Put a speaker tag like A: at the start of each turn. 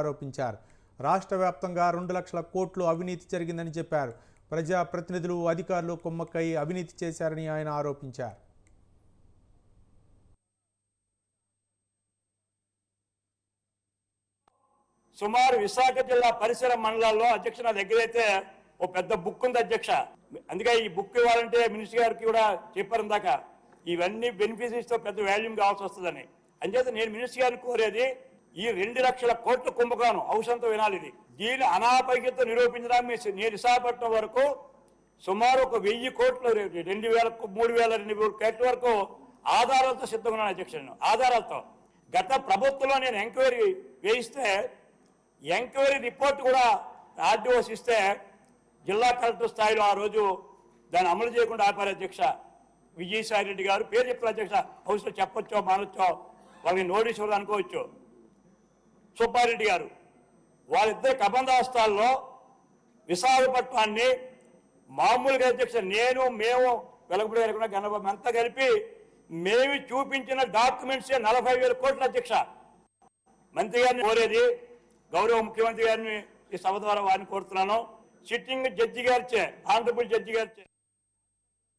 A: ఆరోపించారు. రాష్ట్ర వ్యాప్తంగా రెండు లక్షల కోట్లు అవినీతి జరిగిందని చెప్పారు. ప్రజా ప్రతినిధులు అధికారులు కొమ్మక్కై అవినీతి చేశారని ఆయన ఆరోపించారు.
B: సుమారు విశాఖ జిల్లా పరిసర మండలాల్లో అధ్యక్ష నా దగ్గర అయితే ఓ పెద్ద బుక్ ఉంది అధ్యక్ష. అందుకే ఈ బుక్ ఇవ్వాలంటే మినిస్టర్ గారికి కూడా చెప్పారు ఇందాక. ఇవన్నీ బెనిఫిషరీస్తో పెద్ద వాల్యూమ్ కావాల్సి వస్తుందని. అంచేత నేను మినిస్టర్ గారిని కోరేది ఈ రెండు లక్షల కోట్ల కుంభకోణం అవసరంతో వినాలి ఇది. దీని అనాపైక్యత నిరూపించడానికి నేను విశాఖపట్నం వరకు సుమారు ఒక వెయ్యి కోట్లు రెండు వేల మూడు వేల రెండు వేల కోట్ల వరకు ఆధారాలతో సిద్ధంగా ఉన్నాను అధ్యక్ష ఆధారాలతో. గత ప్రభుత్వంలో నేను ఎంక్వైరీ వేయిస్తే ఎంక్వైరీ రిపోర్ట్ కూడా ఆర్డీఓస్ ఇస్తే జిల్లా కలెక్టర్ స్థాయిలో ఆ రోజు దాన్ని అమలు చేయకుండా ఆపారు అధ్యక్ష విజయసాయి రెడ్డి గారు. పేరు చెప్తారు అధ్యక్ష హౌస్లో చెప్పొచ్చో మానొచ్చో వాళ్ళకి నోటీస్ ఇవ్వదు అనుకోవచ్చు. సుబ్బారెడ్డి గారు. వాళ్ళిద్దరు కబంధాస్తాల్లో విశాఖపట్నాన్ని మామూలుగా అధ్యక్ష నేను మేము వెలగపూడి గారు గణబాబు అంతా కలిపి మేము చూపించిన డాక్యుమెంట్స్ నలభై వేల కోట్ల అధ్యక్ష. మంత్రి గారిని కోరేది గౌరవ ముఖ్యమంత్రి గారిని ఈ సభ ద్వారా వారిని కోరుతున్నాను. సిట్టింగ్ జడ్జి గారిచే ఆంధ్రప్రదేశ్ జడ్జి గారిచే.